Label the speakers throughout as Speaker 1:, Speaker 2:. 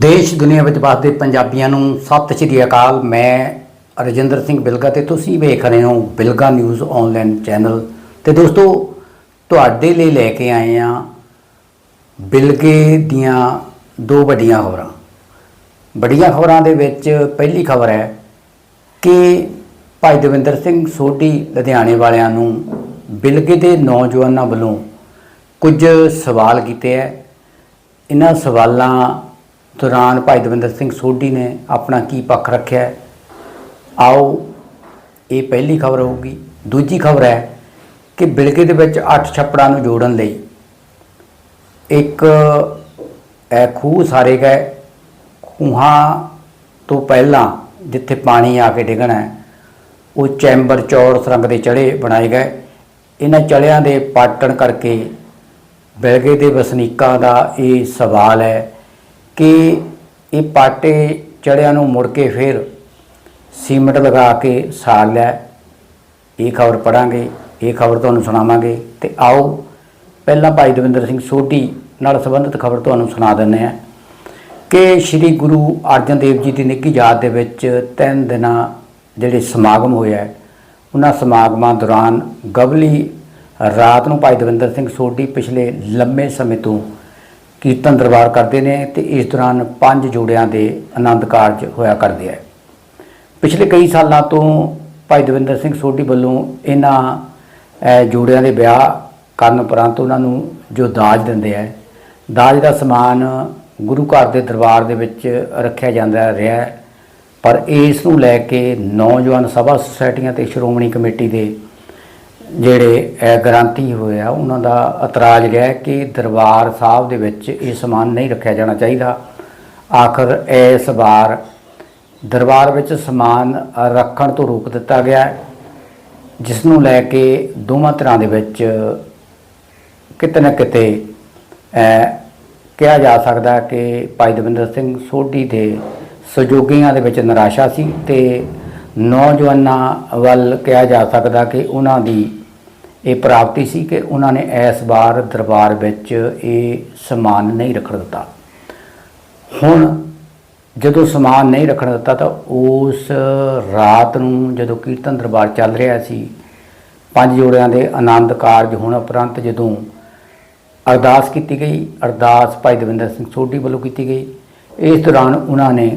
Speaker 1: ਦੇਸ਼ ਦੁਨੀਆ ਵਿੱਚ ਵਸਦੇ ਪੰਜਾਬੀਆਂ ਨੂੰ ਸਤਿ ਸ਼੍ਰੀ ਅਕਾਲ। ਮੈਂ ਰਜਿੰਦਰ ਸਿੰਘ ਬਿਲਗਾ ਤੇ ਤੁਸੀਂ ਵੇਖ ਰਹੇ ਹੋ ਬਿਲਗਾ ਨਿਊਜ਼ ਆਨਲਾਈਨ ਚੈਨਲ। ਤੇ ਦੋਸਤੋ, ਤੁਹਾਡੇ ਲਈ ਲੈ ਕੇ ਆਏ ਆ ਬਿਲਗੇ ਦੀਆਂ ਦੋ ਵੱਡੀਆਂ ਖਬਰਾਂ। ਵੱਡੀਆਂ ਖਬਰਾਂ ਦੇ ਵਿੱਚ ਪਹਿਲੀ ਖਬਰ ਹੈ ਕਿ ਭਾਈ ਦਵਿੰਦਰ ਸਿੰਘ ਸੋਢੀ ਲੁਧਿਆਣੇ ਵਾਲਿਆਂ ਨੂੰ ਬਿਲਗੇ ਦੇ ਨੌਜਵਾਨਾਂ ਵੱਲੋਂ ਕੁਝ ਸਵਾਲ ਕੀਤੇ ਹੈ। ਇਹਨਾਂ ਸਵਾਲਾਂ ਦੌਰਾਨ ਭਾਈ ਦਵਿੰਦਰ ਸਿੰਘ ਸੋਢੀ ਨੇ ਆਪਣਾ ਕੀ ਪੱਖ ਰੱਖਿਆ ਆਓ, ਇਹ ਪਹਿਲੀ ਖਬਰ ਹੋਊਗੀ। ਦੂਜੀ ਖਬਰ ਹੈ ਕਿ ਬਿਲਗੇ ਦੇ ਵਿੱਚ ਅੱਠ ਛੱਪੜਾਂ ਨੂੰ ਜੋੜਨ ਲਈ ਇੱਕ, ਇਹ ਖੂਹ ਸਾਰੇ ਗਏ। ਖੂਹਾਂ ਤੋਂ ਪਹਿਲਾਂ ਜਿੱਥੇ ਪਾਣੀ ਆ ਕੇ ਡਿੱਗਣਾ ਹੈ, ਉਹ ਚੈਂਬਰ ਚੌਰਸ ਰੰਗ ਦੇ ਚੜੇ ਬਣਾਏ ਗਏ। ਇਹਨਾਂ ਚੜਿਆਂ ਦੇ ਪਾਟਣ ਕਰਕੇ ਬਿਲਗੇ ਦੇ ਵਸਨੀਕਾਂ ਦਾ ਇਹ ਸਵਾਲ ਹੈ ਕਿ ਇਹ ਪਾਟੇ ਚੜਿਆਂ ਨੂੰ ਮੁੜ ਕੇ ਫਿਰ ਸੀਮਟ ਲਗਾ ਕੇ ਸਾੜ ਲੈ। ਇਹ ਖਬਰ ਪੜਾਂਗੇ ਇਹ ਖਬਰ ਤੁਹਾਨੂੰ ਸੁਣਾਵਾਂਗੇ। ਤੇ ਆਓ ਪਹਿਲਾਂ ਭਾਈ ਦਵਿੰਦਰ ਸਿੰਘ ਸੋਢੀ ਨਾਲ ਸੰਬੰਧਿਤ ਖਬਰ ਤੁਹਾਨੂੰ ਸੁਣਾ ਦਿੰਦੇ ਹਾਂ ਕਿ ਸ੍ਰੀ ਗੁਰੂ ਅਰਜਨ ਦੇਵ ਜੀ ਦੀ ਨਿੱਘੀ ਯਾਦ ਦੇ ਵਿੱਚ ਤਿੰਨ ਦਿਨਾਂ ਜਿਹੜੇ ਸਮਾਗਮ ਹੋਇਆ ਉਹਨਾਂ ਸਮਾਗਮਾਂ ਦੌਰਾਨ ਗਵਲੀ ਰਾਤ ਨੂੰ ਭਾਈ ਦਵਿੰਦਰ ਸਿੰਘ ਸੋਢੀ ਪਿਛਲੇ ਲੰਮੇ ਸਮੇਂ ਤੋਂ ਕੀਰਤਨ ਦਰਬਾਰ ਕਰਦੇ ਨੇ ਤੇ ਇਸ ਦੌਰਾਨ ਪੰਜ ਜੋੜਿਆਂ ਦੇ ਆਨੰਦ ਕਾਰਜ ਹੋਇਆ ਕਰਦੇ ਹੈ ਪਿਛਲੇ ਕਈ ਸਾਲਾਂ ਤੋਂ ਭਾਈ ਦਵਿੰਦਰ ਸਿੰਘ ਸੋਢੀ ਵੱਲੋਂ ਇਹਨਾਂ ਜੋੜਿਆਂ ਦੇ ਵਿਆਹ ਕਰਨ ਉਪਰੰਤ ਉਹਨਾਂ ਨੂੰ ਜੋ ਦਾਜ ਦਿੰਦੇ ਹੈ ਦਾਜ ਦਾ ਸਮਾਨ ਗੁਰੂ ਘਰ ਦੇ ਦਰਬਾਰ ਦੇ ਵਿੱਚ ਰੱਖਿਆ ਜਾਂਦਾ ਰਿਹਾ ਪਰ ਇਸ ਨੂੰ ਲੈ ਕੇ ਨੌਜਵਾਨ ਸਭਾ ਸੁਸਾਇਟੀਆਂ ਤੇ ਸ਼੍ਰੋਮਣੀ ਕਮੇਟੀ ਦੇ ਜਿਹੜੇ ਅਹ, ਗ੍ਰੰਥੀ ਹੋਏ ਆ ਉਹਨਾਂ ਦਾ ਇਤਰਾਜ਼ ਰਿਹਾ ਕਿ ਦਰਬਾਰ ਸਾਹਿਬ ਦੇ ਵਿੱਚ ਇਹ ਸਮਾਨ ਨਹੀਂ ਰੱਖਿਆ ਜਾਣਾ ਚਾਹੀਦਾ। ਆਖਰ ਇਸ ਵਾਰ ਦਰਬਾਰ ਵਿੱਚ ਸਮਾਨ ਰੱਖਣ ਤੋਂ ਰੋਕ ਦਿੱਤਾ ਗਿਆ ਜਿਸ ਨੂੰ ਲੈ ਕੇ ਦੋਵਾਂ ਤਰ੍ਹਾਂ ਦੇ ਵਿੱਚ ਕਿਤੇ ਨਾ ਕਿਤੇ ਕਿਹਾ ਜਾ ਸਕਦਾ ਕਿ ਭਾਈ ਦਵਿੰਦਰ ਸਿੰਘ ਸੋਢੀ ਦੇ ਸਹਿਯੋਗੀਆਂ ਦੇ ਵਿੱਚ ਨਿਰਾਸ਼ਾ ਸੀ ਤੇ ਨੌਜਵਾਨਾਂ ਵੱਲ ਕਿਹਾ ਜਾ ਸਕਦਾ ਕਿ ਉਹਨਾਂ ਦੀ ਇਹ ਪ੍ਰਾਪਤੀ ਸੀ ਕਿ ਉਹਨਾਂ ਨੇ ਇਸ ਵਾਰ ਦਰਬਾਰ ਵਿੱਚ ਇਹ ਸਮਾਨ ਨਹੀਂ ਰੱਖਣ ਦਿੱਤਾ। ਹੁਣ ਜਦੋਂ ਸਮਾਨ ਨਹੀਂ ਰੱਖਣ ਦਿੱਤਾ ਤਾਂ ਉਸ ਰਾਤ ਨੂੰ ਜਦੋਂ ਕੀਰਤਨ ਦਰਬਾਰ ਚੱਲ ਰਿਹਾ ਸੀ, ਪੰਜ ਜੋੜਿਆਂ ਦੇ ਆਨੰਦ ਕਾਰਜ ਹੋਣ ਉਪਰੰਤ ਜਦੋਂ ਅਰਦਾਸ ਕੀਤੀ ਗਈ, ਅਰਦਾਸ ਭਾਈ ਦਵਿੰਦਰ ਸਿੰਘ ਸੋਢੀ ਵੱਲੋਂ ਕੀਤੀ ਗਈ, ਇਸ ਦੌਰਾਨ ਉਹਨਾਂ ਨੇ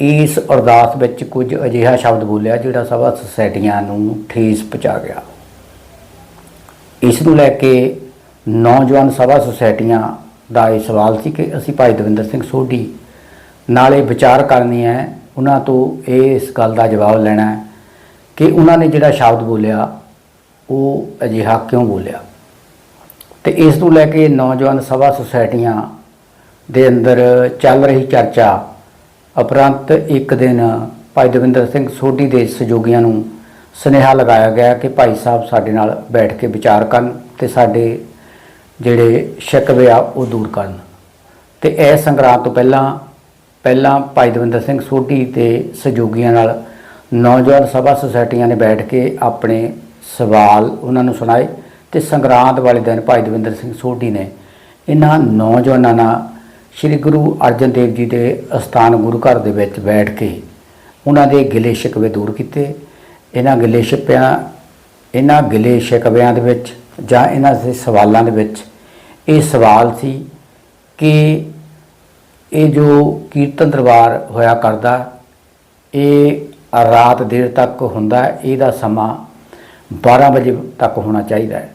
Speaker 1: ਇਸ ਅਰਦਾਸ ਵਿੱਚ ਕੁਝ ਅਜਿਹਾ ਸ਼ਬਦ ਬੋਲਿਆ ਜਿਹੜਾ ਸਭਾ ਸੁਸਾਇਟੀਆਂ ਨੂੰ ਠੇਸ ਪਹੁੰਚਾ ਗਿਆ। ਇਸ ਨੂੰ ਲੈ ਕੇ ਨੌਜਵਾਨ ਸਭਾ ਸੁਸਾਇਟੀਆਂ ਦਾ ਇਹ ਸਵਾਲ ਸੀ ਕਿ ਅਸੀਂ ਭਾਈ ਦਵਿੰਦਰ ਸਿੰਘ ਸੋਢੀ ਨਾਲੇ ਵਿਚਾਰ ਕਰਨੀ ਹੈ ਉਹਨਾਂ ਤੋਂ ਇਹ ਇਸ ਗੱਲ ਦਾ ਜਵਾਬ ਲੈਣਾ ਹੈ ਕਿ ਉਹਨਾਂ ਨੇ ਜਿਹੜਾ ਸ਼ਬਦ ਬੋਲਿਆ, ਉਹ ਅਜਿਹਾ ਕਿਉਂ ਬੋਲਿਆ? ਤੇ ਇਸ ਨੂੰ ਲੈ ਕੇ ਨੌਜਵਾਨ ਸਭਾ ਸੁਸਾਇਟੀਆਂ ਦੇ ਅੰਦਰ ਚੱਲ ਰਹੀ ਚਰਚਾ ਉਪਰੰਤ ਇੱਕ ਦਿਨ ਭਾਈ ਦਵਿੰਦਰ ਸਿੰਘ ਸੋਢੀ ਦੇ ਸਹਿਯੋਗੀਆਂ ਨੂੰ ਸੁਨੇਹਾ ਲਗਾਇਆ ਗਿਆ ਕਿ ਭਾਈ ਸਾਹਿਬ ਸਾਡੇ ਨਾਲ ਬੈਠ ਕੇ ਵਿਚਾਰ ਕਰਨ ਤੇ ਸਾਡੇ ਜਿਹੜੇ ਸ਼ਿਕਵੇ ਆ, ਉਹ ਦੂਰ ਕਰਨ। ਤੇ ਇਹ ਸੰਗਰਾਂਦ ਤੋਂ ਪਹਿਲਾਂ ਪਹਿਲਾਂ ਭਾਈ ਦਵਿੰਦਰ ਸਿੰਘ ਸੋਢੀ ਤੇ ਸਹਿਯੋਗੀਆਂ ਨਾਲ ਨੌਜਵਾਨ ਸਭਾ ਸੁਸਾਇਟੀਆਂ ਨੇ ਬੈਠ ਕੇ ਆਪਣੇ ਸਵਾਲ ਉਹਨਾਂ ਨੂੰ ਸੁਣਾਏ ਤੇ ਸੰਗਰਾਂਦ ਵਾਲੇ ਦਿਨ ਭਾਈ ਦਵਿੰਦਰ ਸਿੰਘ ਸੋਢੀ ਨੇ ਇਹਨਾਂ ਨੌਜਵਾਨਾਂ ਨਾਲ ਸ੍ਰੀ ਗੁਰੂ ਅਰਜਨ ਦੇਵ ਜੀ ਦੇ ਅਸਥਾਨ ਗੁਰੂ ਘਰ ਦੇ ਵਿੱਚ ਬੈਠ ਕੇ ਉਹਨਾਂ ਦੇ ਗਿਲੇ ਸ਼ਿਕਵੇ ਦੂਰ ਕੀਤੇ ਇਹਨਾਂ ਗਿਲੇ ਸ਼ਿਕਵਿਆਂ ਇਹਨਾਂ ਗਿਲੇ ਸ਼ਿਕਵਿਆਂ ਦੇ ਵਿੱਚ ਜਾਂ ਇਹਨਾਂ ਦੇ ਸਵਾਲਾਂ ਦੇ ਵਿੱਚ ਇਹ ਸਵਾਲ ਸੀ ਕਿ ਇਹ ਜੋ ਕੀਰਤਨ ਦਰਬਾਰ ਹੋਇਆ ਕਰਦਾ, ਇਹ ਰਾਤ ਦੇਰ ਤੱਕ ਹੁੰਦਾ, ਇਹਦਾ ਸਮਾਂ 12 ਵਜੇ ਤੱਕ ਹੋਣਾ ਚਾਹੀਦਾ ਹੈ।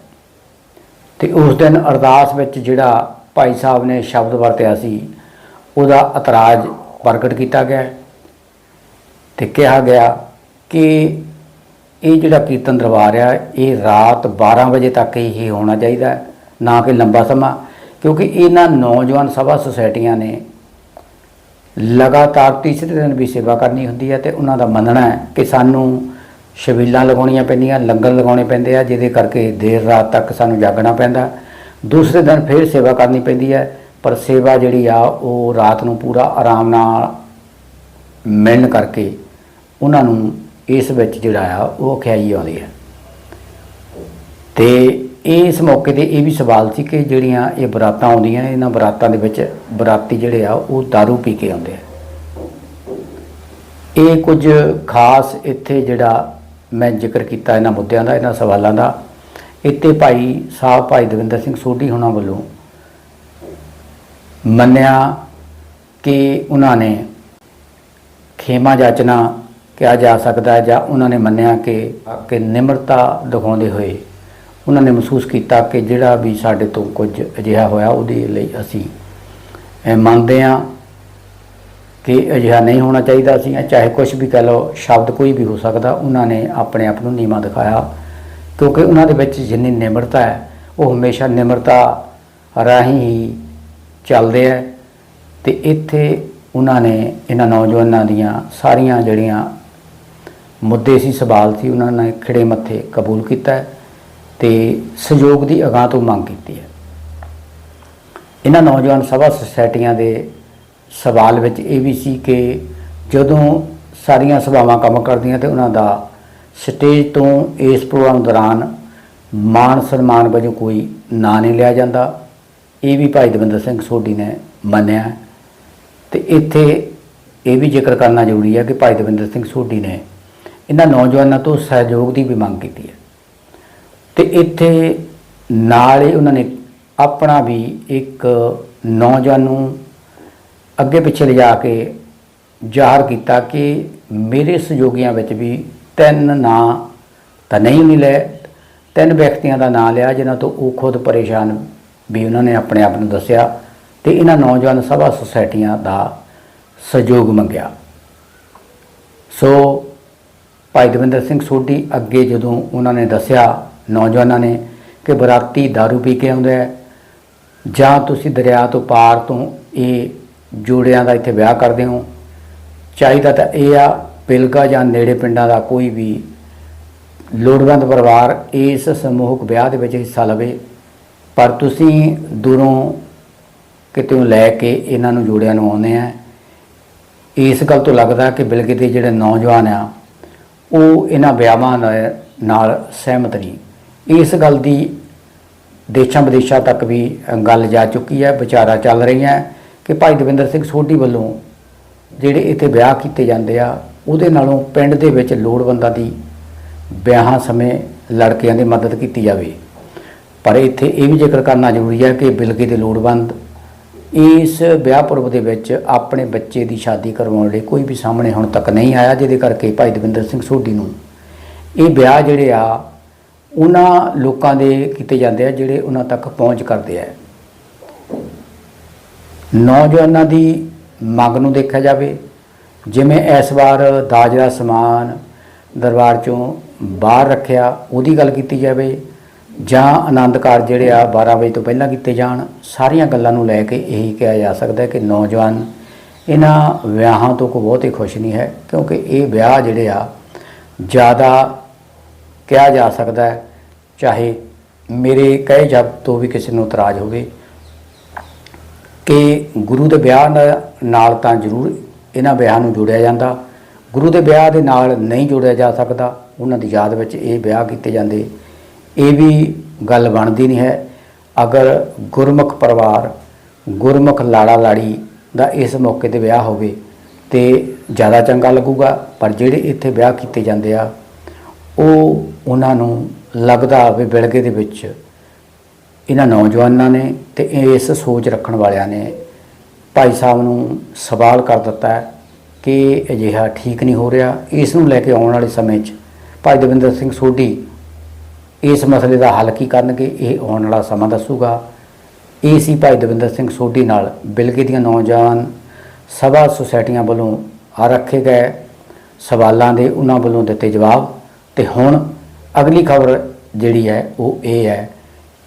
Speaker 1: ਤੇ ਉਸ ਦਿਨ ਅਰਦਾਸ ਵਿੱਚ ਜਿਹੜਾ ਭਾਈ ਸਾਹਿਬ ਨੇ ਸ਼ਬਦ ਵਰਤਿਆ ਸੀ, ਉਹਦਾ ਇਤਰਾਜ਼ ਪ੍ਰਗਟ ਕੀਤਾ ਗਿਆ ਹੈ ਤੇ ਕਿਹਾ ਗਿਆ ਕਿ ਇਹ ਜਿਹੜਾ ਕੀਰਤਨ ਦਰਬਾਰ ਆ ਇਹ ਰਾਤ 12 ਵਜੇ ਤੱਕ ਹੀ ਹੋਣਾ ਚਾਹੀਦਾ ਹੈ, ਨਾ ਕਿ ਲੰਬਾ ਸਮਾਂ ਕਿਉਂਕਿ ਇਹਨਾਂ ਨੌਜਵਾਨ ਸਭਾ ਸੁਸਾਇਟੀਆਂ ਨੇ ਲਗਾਤਾਰ ਤੀਸਰੇ ਦਿਨ ਵੀ ਸੇਵਾ ਕਰਨੀ ਹੁੰਦੀ ਹੈ ਤੇ ਉਹਨਾਂ ਦਾ ਮੰਨਣਾ ਹੈ ਕਿ ਸਾਨੂੰ ਸ਼ਬੀਲਾਂ ਲਗਾਉਣੀਆਂ ਪੈਂਦੀਆਂ ਲੰਗਰ ਲਗਾਉਣੇ ਪੈਂਦੇ ਆ ਜਿਹਦੇ ਕਰਕੇ ਦੇਰ ਰਾਤ ਤੱਕ ਸਾਨੂੰ ਜਾਗਣਾ ਪੈਂਦਾ। ਦੂਸਰੇ ਦਿਨ ਫਿਰ ਸੇਵਾ ਕਰਨੀ ਪੈਂਦੀ ਹੈ ਪਰ ਸੇਵਾ ਜਿਹੜੀ ਆ ਉਹ ਰਾਤ ਨੂੰ ਪੂਰਾ ਆਰਾਮ ਨਾਲ ਮਿਲਣ ਕਰਕੇ ਉਹਨਾਂ ਨੂੰ ਇਸ ਵਿੱਚ ਜਿਹੜਾ ਆ, ਉਹ ਖਿਆਈ ਆਉਂਦੀ ਹੈ। ਤੇ ਇਸ ਮੌਕੇ ਤੇ ਇਹ ਵੀ ਸਵਾਲ ਸੀ ਕਿ ਜਿਹੜੀਆਂ ਇਹ ਬਰਾਤਾਂ ਆਉਂਦੀਆਂ ਨੇ, ਇਹਨਾਂ ਬਰਾਤਾਂ ਦੇ ਵਿੱਚ ਬਰਾਤੀ ਜਿਹੜੇ ਆ, ਉਹ दारू ਪੀ ਕੇ ਆਉਂਦੇ ਆ। ਇਹ ਕੁਝ ਖਾਸ ਇੱਥੇ ਜਿਹੜਾ ਮੈਂ ਜ਼ਿਕਰ ਕੀਤਾ ਇਹਨਾਂ ਮੁੱਦਿਆਂ ਦਾ, ਇਹਨਾਂ ਸਵਾਲਾਂ ਦਾ, ਇੱਥੇ ਭਾਈ ਸਾਹਿਬ, ਭਾਈ ਦਵਿੰਦਰ ਸਿੰਘ ਸੋਢੀ ਹੋਣਾ ਵੱਲੋਂ ਮੰਨਿਆ ਕਿ ਉਹਨਾਂ ਨੇ ਖੇਮਾ ਜਾਚਨਾ ਕਿਹਾ ਜਾ ਸਕਦਾ ਹੈ ਜਾਂ ਉਹਨਾਂ ਨੇ ਮੰਨਿਆ ਕਿ ਕਿ ਨਿਮਰਤਾ ਦਿਖਾਉਂਦੇ ਹੋਏ ਉਹਨਾਂ ਨੇ ਮਹਿਸੂਸ ਕੀਤਾ ਕਿ ਜਿਹੜਾ ਵੀ ਸਾਡੇ ਤੋਂ ਕੁਝ ਅਜਿਹਾ ਹੋਇਆ ਉਹਦੇ ਲਈ ਅਸੀਂ ਮੰਨਦੇ ਹਾਂ ਕਿ ਅਜਿਹਾ ਨਹੀਂ ਹੋਣਾ ਚਾਹੀਦਾ ਸੀ ਚਾਹੇ ਕੁਝ ਵੀ ਕਹਿ ਲਓ, ਸ਼ਬਦ ਕੋਈ ਵੀ ਹੋ ਸਕਦਾ, ਉਹਨਾਂ ਨੇ ਆਪਣੇ ਆਪ ਨੂੰ ਨੀਵਾਂ ਦਿਖਾਇਆ। ਕਿਉਂਕਿ ਉਹਨਾਂ ਦੇ ਵਿੱਚ ਜਿੰਨੀ ਨਿਮਰਤਾ ਹੈ, ਉਹ ਹਮੇਸ਼ਾ ਨਿਮਰਤਾ ਰਾਹੀਂ ਹੀ ਚੱਲਦੇ ਹੈ। ਤੇ ਇੱਥੇ ਉਹਨਾਂ ਨੇ, ਇਹਨਾਂ ਨੌਜਵਾਨਾਂ ਦੀਆਂ ਸਾਰੀਆਂ ਜਿਹੜੀਆਂ ਮੁੱਦੇ ਸੀ, ਸਵਾਲ ਸੀ, ਉਹਨਾਂ ਨੇ ਖਿੜੇ ਮੱਥੇ ਕਬੂਲ ਕੀਤਾ ਹੈ ਤੇ ਸਹਿਯੋਗ ਦੀ ਅਗਾਹ ਤੋਂ ਮੰਗ ਕੀਤੀ ਹੈ ਇਹਨਾਂ ਨੌਜਵਾਨ ਸਭਾ ਸੁਸਾਇਟੀਆਂ ਦੇ ਸਵਾਲ ਵਿੱਚ ਇਹ ਵੀ ਸੀ ਕਿ ਜਦੋਂ ਸਾਰੀਆਂ ਸਭਾਵਾਂ ਕੰਮ ਕਰਦੀਆਂ ਤੇ ਉਹਨਾਂ ਦਾ ਸਟੇਜ ਤੋਂ ਇਸ ਪ੍ਰੋਗਰਾਮ ਦੌਰਾਨ ਮਾਨ ਸਨਮਾਨ ਵਜੋਂ ਕੋਈ ਨਾਂ ਨਹੀਂ ਲਿਆ ਜਾਂਦਾ, ਇਹ ਵੀ ਭਾਈ ਦਵਿੰਦਰ ਸਿੰਘ ਸੋਢੀ ਨੇ ਮੰਨਿਆ ਹੈ। ਤੇ ਇੱਥੇ ਇਹ ਵੀ ਜ਼ਿਕਰ ਕਰਨਾ ਜ਼ਰੂਰੀ ਹੈ ਕਿ ਭਾਈ ਦਵਿੰਦਰ ਸਿੰਘ ਸੋਢੀ ਨੇ ਇਹਨਾਂ ਨੌਜਵਾਨਾਂ ਤੋਂ ਸਹਿਯੋਗ ਦੀ ਵੀ ਮੰਗ ਕੀਤੀ ਹੈ। ਤੇ ਇੱਥੇ ਨਾਲ ਹੀ ਉਹਨਾਂ ਨੇ ਆਪਣਾ ਵੀ ਇੱਕ ਨੌਜਵਾਨ ਨੂੰ ਅੱਗੇ ਪਿੱਛੇ ਲਿਜਾ ਕੇ ਜ਼ਾਹਰ ਕੀਤਾ ਕਿ ਮੇਰੇ ਸਹਿਯੋਗੀਆਂ ਵਿੱਚ ਵੀ ਤਿੰਨ ਨਾਂ ਤਾਂ ਨਹੀਂ ਮਿਲੇ, ਤਿੰਨ ਵਿਅਕਤੀਆਂ ਦਾ ਨਾਂ ਲਿਆ ਜਿਨ੍ਹਾਂ ਤੋਂ ਉਹ ਖੁਦ ਪਰੇਸ਼ਾਨ ਵੀ ਉਹਨਾਂ ਨੇ ਆਪਣੇ ਆਪ ਨੂੰ ਦੱਸਿਆ ਤੇ ਇਹਨਾਂ ਨੌਜਵਾਨ ਸਭਾ ਸੁਸਾਇਟੀਆਂ ਦਾ ਸਹਿਯੋਗ ਮੰਗਿਆ। ਸੋ ਭਾਈ ਦਵਿੰਦਰ ਸਿੰਘ ਸੋਢੀ ਅੱਗੇ ਜਦੋਂ ਉਹਨਾਂ ਨੇ ਦੱਸਿਆ ਨੌਜਵਾਨਾਂ ਨੇ ਕਿ ਬਰਾਤੀ दारू ਪੀ ਕੇ ਆਉਂਦਾ ਹੈ, ਜਾਂ ਤੁਸੀਂ ਦਰਿਆ ਤੋਂ ਪਾਰ ਤੋਂ ਇਹ ਜੋੜਿਆਂ ਦਾ ਇੱਥੇ ਵਿਆਹ ਕਰਦੇ ਹੋ, ਚਾਹੀਦਾ ਤਾਂ ਇਹ ਆ, ਪਿਲਗਾ ਜਾਂ ਨੇੜੇ ਪਿੰਡਾਂ ਦਾ ਕੋਈ ਵੀ ਲੋੜਵੰਦ ਪਰਿਵਾਰ ਇਸ ਸਮੂਹਕ ਵਿਆਹ ਦੇ ਵਿੱਚ ਹਿੱਸਾ ਲਵੇ, ਪਰ ਤੁਸੀਂ ਦੂਰੋਂ ਕਿਤੇੋਂ ਲੈ ਕੇ ਇਹਨਾਂ ਨੂੰ ਜੋੜਿਆਂ ਨੂੰ ਆਉਂਦੇ ਆ। ਇਸ ਗੱਲ ਤੋਂ ਲੱਗਦਾ ਕਿ ਬਿਲਗੇ ਦੇ ਜਿਹੜੇ ਨੌਜਵਾਨ ਆ ਉਹ ਇਹਨਾਂ ਵਿਆਹਾਂ ਨਾਲ ਸਹਿਮਤ ਨਹੀਂ। ਇਸ ਗੱਲ ਦੀ ਦੇਸ਼ਾਂ ਵਿਦੇਸ਼ਾਂ ਤੱਕ ਵੀ ਗੱਲ ਜਾ ਚੁੱਕੀ ਹੈ, ਵਿਚਾਰਾ ਚੱਲ ਰਹੀਆਂ ਕਿ ਭਾਈ ਦਵਿੰਦਰ ਸਿੰਘ ਸੋਢੀ ਵੱਲੋਂ ਜਿਹੜੇ ਇੱਥੇ ਵਿਆਹ ਕੀਤੇ ਜਾਂਦੇ ਆ, ਉਹਦੇ ਨਾਲੋਂ ਪਿੰਡ ਦੇ ਵਿੱਚ ਲੋੜਵੰਦਾਂ ਦੀ ਵਿਆਹਾਂ ਸਮੇਂ ਲੜਕਿਆਂ ਦੀ ਮਦਦ ਕੀਤੀ ਜਾਵੇ। ਪਰ ਇੱਥੇ ਇਹ ਵੀ ਜ਼ਿਕਰ ਕਰਨਾ ਜ਼ਰੂਰੀ ਹੈ ਕਿ ਬਿਲਗੇ ਦੇ ਲੋੜਵੰਦ ਇਸ ਵਿਆਹ ਪੁਰਬ ਦੇ ਵਿੱਚ ਆਪਣੇ ਬੱਚੇ ਦੀ ਸ਼ਾਦੀ ਕਰਵਾਉਣ ਲਈ ਕੋਈ ਵੀ ਸਾਹਮਣੇ ਹੁਣ ਤੱਕ ਨਹੀਂ ਆਇਆ, ਜਿਹਦੇ ਕਰਕੇ ਭਾਈ ਦਵਿੰਦਰ ਸਿੰਘ ਸੋਢੀ ਨੂੰ ਇਹ ਵਿਆਹ ਜਿਹੜੇ ਆ, ਉਹਨਾਂ ਲੋਕਾਂ ਦੇ ਕੀਤੇ ਜਾਂਦੇ ਆ, ਜਿਹੜੇ ਉਹਨਾਂ ਤੱਕ ਪਹੁੰਚ ਕਰਦੇ ਆ। ਨੌਜਵਾਨਾਂ ਦੀ ਮੰਗ ਨੂੰ ਦੇਖਿਆ ਜਾਵੇ, ਜਿਵੇਂ ਇਸ ਵਾਰ ਦਾਜ ਦਾ ਸਮਾਨ ਦਰਬਾਰ ਚੋਂ ਬਾਹਰ ਰੱਖਿਆ, ਉਹਦੀ ਗੱਲ ਕੀਤੀ ਜਾਵੇ। ਜਾਂ ਆਨੰਦ ਕਾਰਜ ਜਿਹੜੇ ਆ 12 ਵਜੇ ਤੋਂ ਪਹਿਲਾਂ ਕੀਤੇ ਜਾਣ, ਸਾਰੀਆਂ ਗੱਲਾਂ ਨੂੰ ਲੈ ਕੇ ਇਹੀ ਕਿਹਾ ਜਾ ਸਕਦਾ ਹੈ ਕਿ ਨੌਜਵਾਨ ਇਹਨਾਂ ਵਿਆਹਾਂ ਤੋਂ ਕੋਈ ਬਹੁਤ ਹੀ ਖੁਸ਼ ਨਹੀਂ ਹੈ, ਕਿਉਂਕਿ ਇਹ ਵਿਆਹ ਜਿਹੜੇ ਆ ਜ਼ਿਆਦਾ ਕਿਹਾ ਜਾ ਸਕਦਾ ਹੈ, ਚਾਹੇ ਮੇਰੇ ਕਹੇ ਜਬ ਤੋਂ ਵੀ ਕਿਸੇ ਨੂੰ ਇਤਰਾਜ਼ ਹੋਵੇ ਕਿ ਗੁਰੂ ਦੇ ਵਿਆਹ ਨਾ- ਨਾਲ ਤਾਂ ਜ਼ਰੂਰ ਇਹਨਾਂ ਵਿਆਹਾਂ ਨੂੰ ਜੋੜਿਆ ਜਾਂਦਾ। ਗੁਰੂ ਦੇ ਵਿਆਹ ਦੇ ਨਾਲ ਨਹੀਂ ਜੋੜਿਆ ਜਾ ਸਕਦਾ। ਉਹਨਾਂ ਦੀ ਯਾਦ ਵਿੱਚ ਇਹ ਵਿਆਹ ਕੀਤੇ ਜਾਂਦੇ ਇਹ ਵੀ ਗੱਲ ਬਣਦੀ ਨਹੀਂ ਹੈ। ਅਗਰ ਗੁਰਮੁਖ ਪਰਿਵਾਰ, ਗੁਰਮੁਖ ਲਾੜਾ ਲਾੜੀ ਦਾ ਇਸ ਮੌਕੇ ਤੇ ਵਿਆਹ ਹੋਵੇ ਤੇ ਜ਼ਿਆਦਾ ਚੰਗਾ ਲੱਗੂਗਾ, ਪਰ ਜਿਹੜੇ ਇੱਥੇ ਵਿਆਹ ਕੀਤੇ ਜਾਂਦੇ ਆ, ਉਹ ਉਹਨਾਂ ਨੂੰ ਲੱਗਦਾ ਵੀ ਬਿਲਗੇ ਦੇ ਵਿੱਚ ਇਹਨਾਂ ਨੌਜਵਾਨਾਂ ਨੇ ਤੇ ਇਸ ਸੋਚ ਰੱਖਣ ਵਾਲਿਆਂ ਨੇ ਭਾਈ ਸਾਹਿਬ ਨੂੰ ਸਵਾਲ ਕਰ ਦਿੱਤਾ ਹੈ ਕਿ ਅਜਿਹਾ ਠੀਕ ਨਹੀਂ ਹੋ ਰਿਹਾ। ਇਸ ਨੂੰ ਲੈ ਕੇ ਆਉਣ ਵਾਲੇ ਸਮੇਂ 'ਚ ਭਾਈ ਦਵਿੰਦਰ ਸਿੰਘ ਸੋਢੀ ਇਸ ਮਸਲੇ ਦਾ ਹੱਲ ਕੀ ਕਰਨਗੇ, ਇਹ ਆਉਣ ਵਾਲਾ ਸਮਾਂ ਦੱਸੂਗਾ। ਇਹ ਸੀ ਭਾਈ ਦਵਿੰਦਰ ਸਿੰਘ ਸੋਢੀ ਨਾਲ ਬਿਲਗੇ ਦੀਆਂ ਨੌਜਵਾਨ ਸਭਾ ਸੁਸਾਇਟੀਆਂ ਵੱਲੋਂ ਆ ਰੱਖੇ ਗਏ ਸਵਾਲਾਂ ਦੇ ਉਹਨਾਂ ਵੱਲੋਂ ਦਿੱਤੇ ਜਵਾਬ। ਤੇ ਹੁਣ ਅਗਲੀ ਖਬਰ ਜਿਹੜੀ ਹੈ, ਉਹ ਇਹ ਹੈ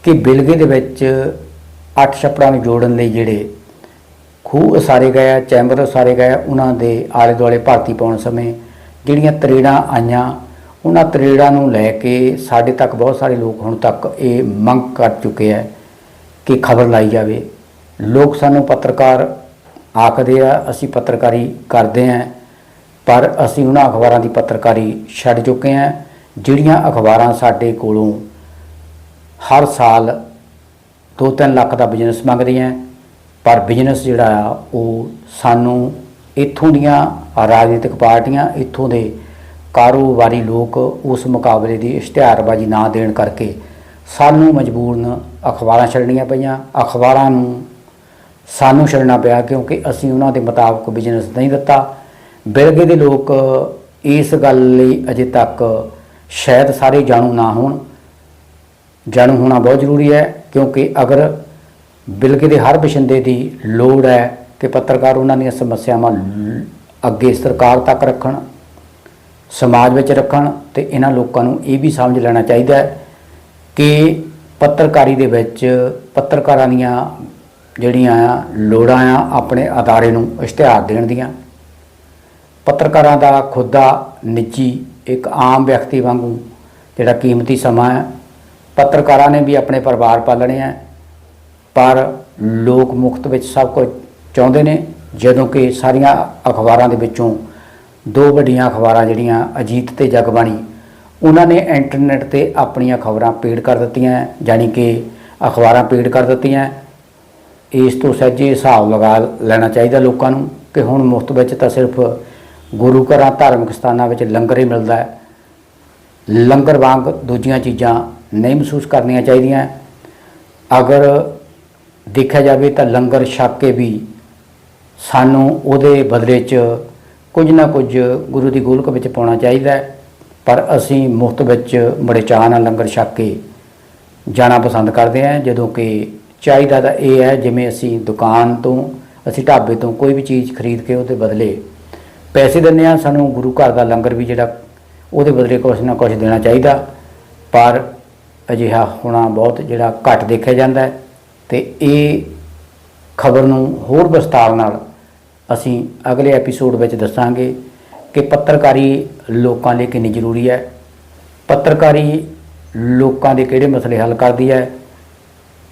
Speaker 1: ਕਿ ਬਿਲਗੇ ਦੇ ਵਿੱਚ ਅੱਠ ਛੱਪੜਾਂ ਨੂੰ ਜੋੜਨ ਲਈ ਜਿਹੜੇ ਖੂਹ ਉਸਾਰੇ ਗਏ ਆ, ਚੈਂਬਰ ਉਸਾਰੇ ਗਏ ਉਹਨਾਂ ਦੇ ਆਲੇ ਦੁਆਲੇ ਭਰਤੀ ਪਾਉਣ ਸਮੇਂ ਜਿਹੜੀਆਂ ਤਰੇੜਾਂ ਆਈਆਂ ਉਹਨਾਂ ਤਰੇੜਾਂ ਨੂੰ ਲੈ ਕੇ ਸਾਡੇ ਤੱਕ ਬਹੁਤ ਸਾਰੇ ਲੋਕ ਹੁਣ ਤੱਕ ਇਹ ਮੰਗ ਕਰ ਚੁੱਕੇ ਆ ਕਿ ਖਬਰ ਲਾਈ ਜਾਵੇ। ਲੋਕ ਸਾਨੂੰ ਪੱਤਰਕਾਰ ਆਖਦੇ ਆ, ਅਸੀਂ ਪੱਤਰਕਾਰੀ ਕਰਦੇ ਆਂ ਪਰ ਅਸੀਂ ਉਹਨਾਂ ਅਖਬਾਰਾਂ ਦੀ ਪੱਤਰਕਾਰੀ ਛੱਡ ਚੁੱਕੇ ਆਂ ਜਿਹੜੀਆਂ ਅਖਬਾਰਾਂ ਸਾਡੇ ਕੋਲੋਂ ਹਰ ਸਾਲ 2-3 ਲੱਖ ਦਾ ਬਿਜ਼ਨਸ ਮੰਗਦੀਆਂ ਪਰ ਬਿਜ਼ਨਸ ਜਿਹੜਾ ਆ, ਉਹ ਸਾਨੂੰ ਇੱਥੋਂ ਦੀਆਂ ਰਾਜਨੀਤਿਕ ਪਾਰਟੀਆਂ, ਇੱਥੋਂ ਦੇ ਕਾਰੋਬਾਰੀ ਲੋਕ ਉਸ ਮੁਕਾਬਲੇ ਦੀ ਇਸ਼ਤਿਹਾਰਬਾਜ਼ੀ ਨਾ ਦੇਣ ਕਰਕੇ ਸਾਨੂੰ ਮਜਬੂਰਨ ਅਖਬਾਰਾਂ ਛੱਡਣੀਆਂ ਪਈਆਂ। ਅਖਬਾਰਾਂ ਨੂੰ ਸਾਨੂੰ ਛੱਡਣਾ ਪਿਆ ਕਿਉਂਕਿ ਅਸੀਂ ਉਹਨਾਂ ਦੇ ਮੁਤਾਬਕ ਬਿਜ਼ਨਸ ਨਹੀਂ ਦਿੱਤਾ। ਬਿਲਗੇ ਦੇ ਲੋਕ ਇਸ ਗੱਲ ਲਈ ਅਜੇ ਤੱਕ ਸ਼ਾਇਦ ਸਾਰੇ ਜਾਣੂ ਨਾ ਹੋਣ। ਜਾਣੂ ਹੋਣਾ ਬਹੁਤ ਜ਼ਰੂਰੀ ਹੈ ਕਿਉਂਕਿ ਅਗਰ ਬਿਲਗੇ ਦੇ ਹਰ ਬਸ਼ਿੰਦੇ ਦੀ ਲੋੜ ਹੈ ਕਿ ਪੱਤਰਕਾਰ ਉਹਨਾਂ ਦੀਆਂ ਸਮੱਸਿਆਵਾਂ ਅੱਗੇ ਸਰਕਾਰ ਤੱਕ ਰੱਖਣ ਸਮਾਜ ਵਿੱਚ ਰੱਖਣ ਤੇ ਇਹਨਾਂ ਲੋਕਾਂ ਨੂੰ ਇਹ ਵੀ ਸਮਝ ਲੈਣਾ ਚਾਹੀਦਾ ਹੈ ਕਿ ਪੱਤਰਕਾਰੀ ਦੇ ਵਿੱਚ ਪੱਤਰਕਾਰਾਂ ਦੀਆਂ ਜਿਹੜੀਆਂ ਆ ਲੋੜਾਂ ਆ, ਆਪਣੇ ਅਦਾਰੇ ਨੂੰ ਇਸ਼ਤਿਹਾਰ ਦੇਣ ਦੀਆਂ। ਪੱਤਰਕਾਰਾਂ ਦਾ ਖੁਦ ਦਾ ਨਿੱਜੀ ਇੱਕ ਆਮ ਵਿਅਕਤੀ ਵਾਂਗੂ ਜਿਹੜਾ ਕੀਮਤੀ ਸਮਾਂ ਹੈ, ਪੱਤਰਕਾਰਾਂ ਨੇ ਵੀ ਆਪਣੇ ਪਰਿਵਾਰ ਪਾਲਣੇ ਆ। ਪਰ ਲੋਕ ਮੁਕਤ ਵਿੱਚ ਸਭ ਕੁਝ ਚਾਹੁੰਦੇ ਨੇ, ਜਦੋਂ ਕਿ ਸਾਰੀਆਂ ਅਖਬਾਰਾਂ ਦੇ ਵਿੱਚੋਂ ਦੋ ਵੱਡੀਆਂ ਅਖਬਾਰਾਂ ਜਿਹੜੀਆਂ ਅਜੀਤ ਤੇ ਜਗਬਾਣੀ ਉਹਨਾਂ ਨੇ ਇੰਟਰਨੈਟ ਤੇ ਆਪਣੀਆਂ ਖਬਰਾਂ ਪੇਡ ਕਰ ਦਿੱਤੀਆਂ, ਜਾਣੀ ਕਿ ਅਖਬਾਰਾਂ ਪੇਡ ਕਰ ਦਿੱਤੀਆਂ। ਇਸ ਤੋਂ ਸਹਿਜੇ ਹਿਸਾਬ ਲਗਾ ਲੈਣਾ ਚਾਹੀਦਾ ਲੋਕਾਂ ਨੂੰ ਕਿ ਹੁਣ ਮੁਫਤ ਵਿੱਚ ਤਾਂ ਸਿਰਫ ਗੁਰੂ ਘਰਾਂ ਧਾਰਮਿਕ ਸਥਾਨਾਂ ਵਿੱਚ ਲੰਗਰ ਹੀ ਮਿਲਦਾ ਹੈ। ਲੰਗਰ ਵਾਂਗ ਦੂਜੀਆਂ ਚੀਜ਼ਾਂ ਨਹੀਂ ਮਹਿਸੂਸ ਕਰਨੀਆਂ ਚਾਹੀਦੀਆਂ। ਅਗਰ ਦੇਖਿਆ ਜਾਵੇ ਤਾਂ ਲੰਗਰ ਛਕ ਕੇ ਵੀ ਸਾਨੂੰ ਉਹਦੇ ਬਦਲੇ 'ਚ ਕੁਝ ਨਾ ਕੁਝ ਗੁਰੂ ਦੀ ਗੋਲਕ ਵਿੱਚ ਪਾਉਣਾ ਚਾਹੀਦਾ ਹੈ, ਪਰ ਅਸੀਂ ਮੁਫਤ ਵਿੱਚ ਬੜੇ ਚਾਅ ਨਾਲ ਲੰਗਰ ਛਕ ਕੇ ਜਾਣਾ ਪਸੰਦ ਕਰਦੇ ਹਾਂ, ਜਦੋਂ ਕਿ ਚਾਹੀਦਾ ਤਾਂ ਇਹ ਹੈ, ਜਿਵੇਂ ਅਸੀਂ ਦੁਕਾਨ ਤੋਂ, ਅਸੀਂ ਢਾਬੇ ਤੋਂ ਕੋਈ ਵੀ ਚੀਜ਼ ਖਰੀਦ ਕੇ ਉਹਦੇ ਬਦਲੇ ਪੈਸੇ ਦਿੰਦੇ ਹਾਂ, ਸਾਨੂੰ ਗੁਰੂ ਘਰ ਦਾ ਲੰਗਰ ਵੀ ਜਿਹੜਾ ਉਹਦੇ ਬਦਲੇ ਕੁਛ ਨਾ ਕੁਛ ਦੇਣਾ ਚਾਹੀਦਾ, ਪਰ ਅਜਿਹਾ ਹੋਣਾ ਬਹੁਤ ਜਿਹੜਾ ਘੱਟ ਦੇਖਿਆ ਜਾਂਦਾ ਹੈ ਤੇ ਇਹ ਖਬਰ ਨੂੰ ਹੋਰ ਵਿਸਤਾਰ ਨਾਲ ਅਸੀਂ ਅਗਲੇ ਐਪੀਸੋਡ ਵਿੱਚ ਦੱਸਾਂਗੇ ਕਿ ਪੱਤਰਕਾਰੀ ਲੋਕਾਂ ਲਈ ਕਿੰਨੀ ਜ਼ਰੂਰੀ ਹੈ। ਪੱਤਰਕਾਰੀ ਲੋਕਾਂ ਦੇ ਕਿਹੜੇ ਮਸਲੇ ਹੱਲ ਕਰਦੀ ਹੈ।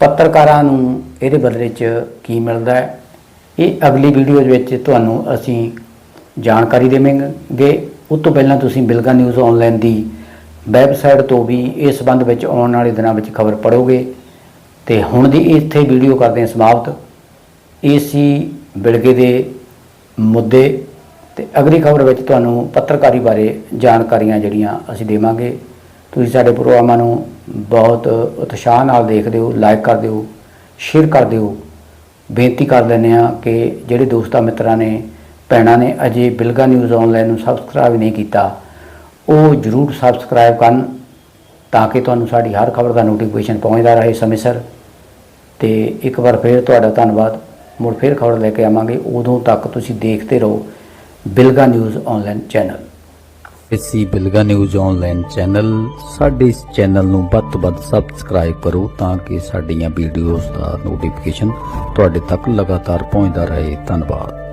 Speaker 1: ਪੱਤਰਕਾਰਾਂ ਨੂੰ ਇਹਦੇ ਬਦਲੇ 'ਚ ਕੀ ਮਿਲਦਾ ਹੈ। ਇਹ ਅਗਲੀ ਵੀਡੀਓ ਵਿੱਚ ਤੁਹਾਨੂੰ ਅਸੀਂ ਜਾਣਕਾਰੀ ਦੇਵਾਂਗੇ। ਉਸ ਤੋਂ ਪਹਿਲਾਂ ਤੁਸੀਂ ਬਿਲਗਾ ਨਿਊਜ਼ ਆਨਲਾਈਨ ਦੀ ਵੈਬਸਾਈਟ ਤੋਂ ਵੀ ਇਸ ਸੰਬੰਧ ਵਿੱਚ ਆਉਣ ਵਾਲੇ ਦਿਨਾਂ ਵਿੱਚ ਖਬਰ ਪੜੋਗੇ ਤੇ ਹੁਣ ਦੀ ਇੱਥੇ ਵੀਡੀਓ ਕਰਦੇ ਹਾਂ ਸਮਾਪਤ। ਇਹ ਸੀ ਬਿਲਗੇ ਦੇ ਮੁੱਦੇ ਤੇ ਅਗਲੀ ਖਬਰ ਵਿੱਚ ਤੁਹਾਨੂੰ ਪੱਤਰਕਾਰੀ ਬਾਰੇ ਜਾਣਕਾਰੀਆਂ ਜਿਹੜੀਆਂ ਅਸੀਂ ਦੇਵਾਂਗੇ। ਤੁਸੀਂ ਸਾਡੇ ਪ੍ਰੋਗਰਾਮਾਂ ਨੂੰ ਬਹੁਤ ਉਤਸ਼ਾਹ ਨਾਲ ਦੇਖਦੇ ਹੋ ਲਾਈਕ ਕਰਦੇ ਹੋ ਸ਼ੇਅਰ ਕਰਦੇ ਹੋ। ਬੇਨਤੀ ਕਰ ਦਿੰਦੇ ਆ ਕਿ ਜਿਹੜੇ ਦੋਸਤਾਂ ਮਿੱਤਰਾਂ ਨੇ, ਭੈਣਾਂ ਨੇ ਅਜੇ ਬਿਲਗਾ ਨਿਊਜ਼ ਆਨਲਾਈਨ ਨੂੰ ਸਬਸਕ੍ਰਾਈਬ ਨਹੀਂ ਕੀਤਾ, ਉਹ ਜਰੂਰ ਸਬਸਕ੍ਰਾਈਬ ਕਰਨ ਤਾਂ ਕਿ ਤੁਹਾਨੂੰ ਸਾਡੀ ਹਰ ਖਬਰ ਦਾ ਨੋਟੀਫਿਕੇਸ਼ਨ ਪਹੁੰਚਦਾ ਰਹੇ ਸਮੇਂ ਸਿਰ। ਤੇ ਇੱਕ ਵਾਰ ਫਿਰ ਤੁਹਾਡਾ ਧੰਨਵਾਦ। ਮੁੜ ਫਿਰ ਖਬਰ ਲੈ ਕੇ ਆਵਾਂਗੇ। ਉਦੋਂ ਤੱਕ ਤੁਸੀਂ ਦੇਖਦੇ ਰਹੋ ਬਿਲਗਾ ਨਿਊਜ਼ ਆਨਲਾਈਨ ਚੈਨਲ। ਇਸੀ ਬਿਲਗਾ ਨਿਊਜ਼ ਆਨਲਾਈਨ ਚੈਨਲ ਸਾਡੇ ਇਸ ਚੈਨਲ ਨੂੰ ਵੱਧ ਤੋਂ ਵੱਧ ਸਬਸਕ੍ਰਾਈਬ ਕਰੋ ਤਾਂ ਕਿ ਸਾਡੀਆਂ ਵੀਡੀਓਜ਼ ਦਾ ਨੋਟੀਫਿਕੇਸ਼ਨ ਤੁਹਾਡੇ ਤੱਕ ਲਗਾਤਾਰ ਪਹੁੰਚਦਾ ਰਹੇ। ਧੰਨਵਾਦ।